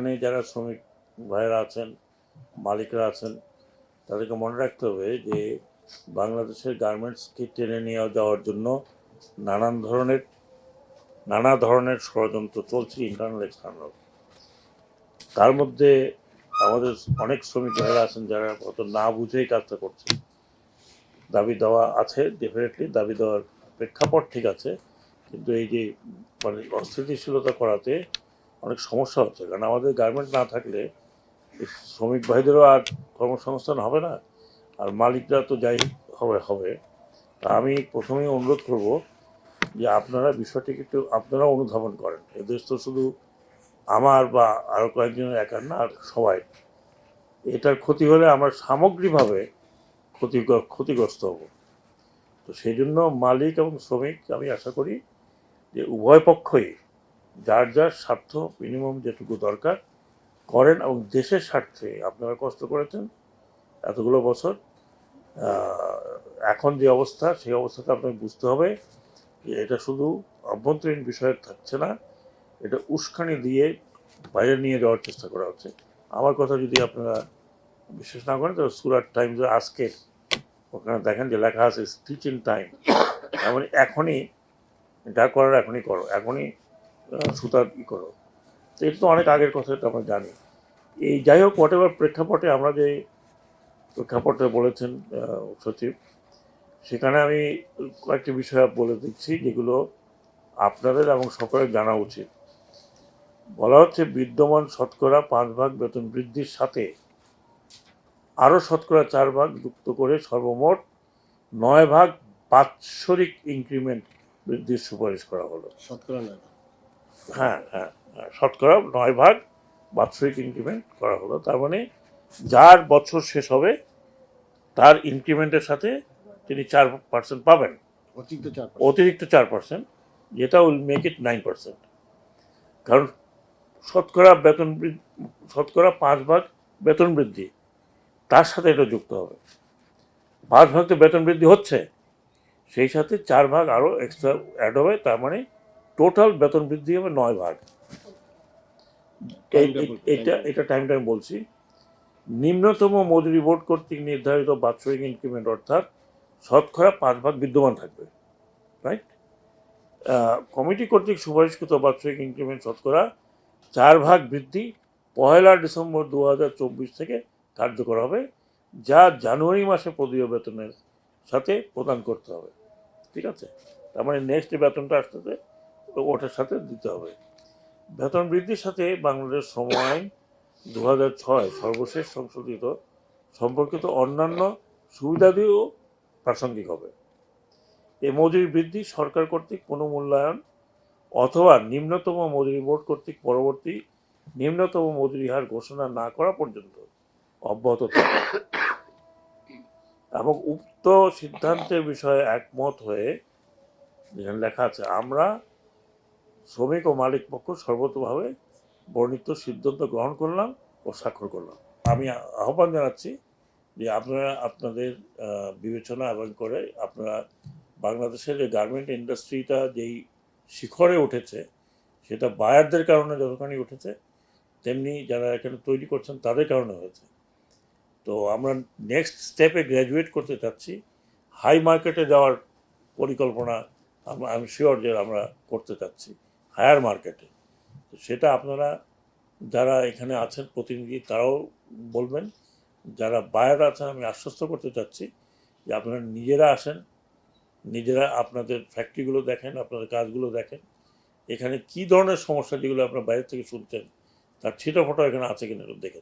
এখানে যারা শ্রমিক ভাইয়েরা আছেন, মালিকরা আছেন, তাদেরকে মনে রাখতে হবে যে বাংলাদেশের গার্মেন্টসকে টেনে নিয়ে যাওয়ার জন্য নানান ধরনের, নানা ধরনের ষড়যন্ত্র চলছে ইন্টারনাল এক্সটার্নাল তার মধ্যে আমাদের অনেক শ্রমিক ভাইয়েরা আছেন যারা হয়তো না বুঝেই কাজটা করছে দাবি দেওয়া আছে ডেফিনেটলি দাবি দেওয়ার প্রেক্ষাপট ঠিক আছে, কিন্তু এই যে মানে অস্থিতিশীলতা করাতে অনেক সমস্যা হচ্ছে। কারণ আমাদের গার্মেন্ট না থাকলে শ্রমিক ভাইদেরও আর কর্মসংস্থান হবে না। আর মালিকরা তো যাই হবে হবে। তা আমি প্রথমেই অনুরোধ করব যে আপনারা বিষয়টিকে একটু, আপনারা অনুধাবন করেন। এদেশ তো শুধু আমার বা আরও কয়েকজনের একার না, আর সবাই। এটার ক্ষতি হলে আমরা সামগ্রিকভাবে ক্ষতি ক্ষতিগ্রস্ত হব। তো সেই জন্য মালিক এবং শ্রমিক, আমি আশা করি যে উভয় পক্ষই যার যার স্বার্থ মিনিমাম যেটুকু দরকার করেন এবং দেশের স্বার্থে আপনারা কষ্ট করেছেন এতগুলো বছর। এখন যে অবস্থা, সেই অবস্থাটা আপনাকে বুঝতে হবে যে এটা শুধু অভ্যন্তরীণ বিষয়ে থাকছে না, এটা উস্কানি দিয়ে বাইরে নিয়ে যাওয়ার চেষ্টা করা হচ্ছে। আমার কথা যদি আপনারা বিশ্বাস না করেন, তাহলে সুরাট টাইমস আজকে ওখানে দেখেন যে লেখা আছে স্টিচিং টাইম মানে এখনই যা করার এখনই করো। এখনই সুতার ই করো। তো এটা তো অনেক আগের কথা, এটা আমরা জানি। এই যাই হোক হোয়াট এভার প্রেক্ষাপটে আমরা যে প্রেক্ষাপটে বলেছেন সচিব, সেখানে আমি কয়েকটি বিষয় বলে দিচ্ছি, যেগুলো আপনাদের এবং সকলের জানা উচিত। বলা হচ্ছে, বিদ্যমান শতকরা পাঁচ ভাগ বেতন বৃদ্ধির সাথে আরও শতকরা চার ভাগ যুক্ত করে সর্বমোট নয় ভাগ বাৎসরিক ইনক্রিমেন্ট বৃদ্ধির সুপারিশ করা হলো। শতকরা নয় হ্যাঁ হ্যাঁ হ্যাঁ, শতকরা নয় ভাগ বাৎসরিক ইনক্রিমেন্ট করা হলো। তার মানে যার বছর শেষ হবে তার ইনক্রিমেন্টের সাথে তিনি চার পার্সেন্ট পাবেন। অতিরিক্ত চার অতিরিক্ত চার পার্সেন্ট যেটা will make it nine percent কারণ শতকরা বেতন শতকরা পাঁচ ভাগ বেতন বৃদ্ধি তার সাথে এটা যুক্ত হবে। পাঁচ ভাগ তো বেতন বৃদ্ধি হচ্ছে সেই সাথে চার ভাগ আরও এক্সট্রা অ্যাড হবে তার মানে টোটাল বেতন বৃদ্ধি হবে নয় ভাগ। এটা এটা টাইমটা আমি বলছি। নিম্নতম মজুরি বোর্ড কর্তৃক নির্ধারিত বাৎসরিক ইনক্রিমেন্ট অর্থাৎ শতকরা পাঁচ ভাগ বিদ্যমান থাকবে। রাইট কমিটি কর্তৃক সুপারিশকৃত বাৎসরিক ইনক্রিমেন্ট শতকরা চার ভাগ বৃদ্ধি পয়লা ডিসেম্বর দু হাজার চব্বিশ থেকে কার্যকর হবে যা জানুয়ারি মাসে পদীয় বেতনের সাথে প্রদান করতে হবে। ঠিক আছে? তার মানে নেক্সট বেতনটা আসতেছে ওটার সাথে দিতে হবে। বেতন বৃদ্ধির সাথে বাংলাদেশ শ্রম আইন দু হাজার ছয় সর্বশেষ সংশোধিত সম্পর্কিত অন্যান্য সুবিধাদিও প্রাসঙ্গিক হবে। এ মজুরি বৃদ্ধি সরকার কর্তৃক কোনো মূল্যায়ন অথবা নিম্নতম মজুরি বোর্ড কর্তৃক পরবর্তী নিম্নতম মজুরি হার ঘোষণা না করা পর্যন্ত অব্যাহত থাকবে। এবং উক্ত সিদ্ধান্তের বিষয়ে একমত হয়ে লেখা আছে, আমরা শ্রমিক ও মালিক পক্ষ সর্বতভাবে বর্ণিত সিদ্ধান্ত গ্রহণ করলাম ও স্বাক্ষর করলাম। আমি আহ্বান জানাচ্ছি যে আপনারা আপনাদের বিবেচনা এবং করে আপনারা বাংলাদেশের যে গার্মেন্ট ইন্ডাস্ট্রিটা যেই শিখরে উঠেছে, সেটা বায়ারদের কারণে যতখানি উঠেছে, তেমনি যারা এখানে তৈরি করছেন তাদের কারণে হয়েছে। তো আমরা নেক্সট স্টেপে গ্র্যাজুয়েট করতে চাচ্ছি। হাই মার্কেটে যাওয়ার পরিকল্পনা আমি শিওর যে আমরা করতে চাচ্ছি। হায়ার মার্কেটে। তো সেটা আপনারা যারা এখানে আছেন প্রতিনিধি, তারাও বলবেন। যারা বায়ার আছেন, আমি আশ্বস্ত করতে চাচ্ছি যে আপনারা নিজেরা আসেন, নিজেরা আপনাদের ফ্যাক্টরিগুলো দেখেন, আপনাদের কাজগুলো দেখেন। এখানে কি ধরনের সমস্যা যেগুলো আপনার বাইরে থেকে শুনছেন, তার ছিটো ফটো এখানে আছে কিনা দেখে